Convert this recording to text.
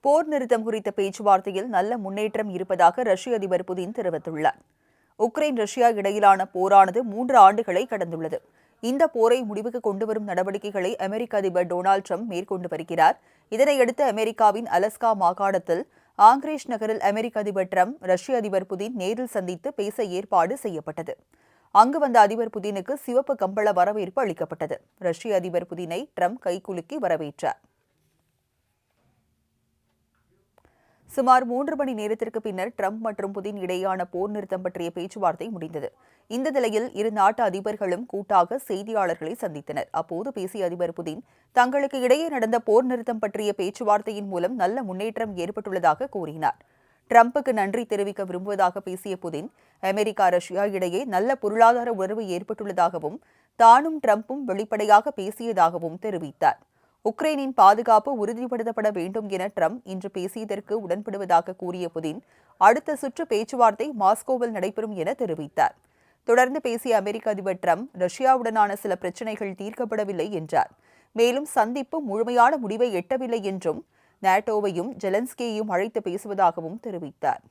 போர் நிறுத்தம் குறித்த பேச்சுவார்த்தையில் நல்ல முன்னேற்றம் இருப்பதாக ரஷ்ய அதிபர் புதின் தெரிவித்துள்ளார். உக்ரைன் ரஷ்யா இடையிலான போரானது மூன்று ஆண்டுகளை கடந்துள்ளது. இந்த போரை முடிவுக்கு கொண்டுவரும் நடவடிக்கைகளை அமெரிக்க அதிபர் டொனால்டு ட்ரம்ப் மேற்கொண்டு வருகிறார். இதனையடுத்து அமெரிக்காவின் அலஸ்கா மாகாணத்தில் ஆங்கிரேஷ் நகரில் அமெரிக்க அதிபர் ட்ரம்ப் ரஷ்ய அதிபர் புதின் நேரில் சந்தித்து பேச ஏற்பாடு செய்யப்பட்டது. அங்கு வந்த அதிபர் புதினுக்கு சிவப்பு கம்பள வரவேற்பு அளிக்கப்பட்டது. ரஷ்ய அதிபர் புதினை ட்ரம்ப் கைகுலுக்கி வரவேற்றார். சுமார் மூன்று மணி நேரத்திற்கு பின்னர் ட்ரம்ப் மற்றும் புதின் இடையேயான போர் நிறுத்தம் பற்றிய பேச்சுவார்த்தை முடிந்தது. இந்த நிலையில் இரு நாட்டு அதிபர்களும் கூட்டாக செய்தியாளர்களை சந்தித்தனர். அப்போது பேசிய அதிபர் புதின் தங்களுக்கு இடையே நடந்த போர் நிறுத்தம் பற்றிய பேச்சுவார்த்தையின் மூலம் நல்ல முன்னேற்றம் ஏற்பட்டுள்ளதாக கூறினார். ட்ரம்புக்கு நன்றி தெரிவிக்க விரும்புவதாக பேசிய புதின் அமெரிக்கா ரஷ்யா இடையே நல்ல பொருளாதார உறவு ஏற்பட்டுள்ளதாகவும் தானும் ட்ரம்பும் வெளிப்படையாக பேசியதாகவும் தெரிவித்தார். உக்ரைனின் பாதுகாப்பு உறுதிப்படுத்தப்பட வேண்டும் என ட்ரம்ப் இன்று பேசியதற்கு உடன்படுவதாக கூறிய புதின் அடுத்த சுற்று பேச்சுவார்த்தை மாஸ்கோவில் நடைபெறும் என தெரிவித்தார். தொடர்ந்து பேசிய அமெரிக்க அதிபர் ட்ரம்ப் ரஷ்யாவுடனான சில பிரச்சினைகள் தீர்க்கப்படவில்லை என்றார். மேலும் சந்திப்பு முழுமையான முடிவை எட்டவில்லை என்றும் நாட்டோவையும் ஜெலன்ஸ்கேயையும் அழைத்து பேசுவதாகவும் தெரிவித்தார்.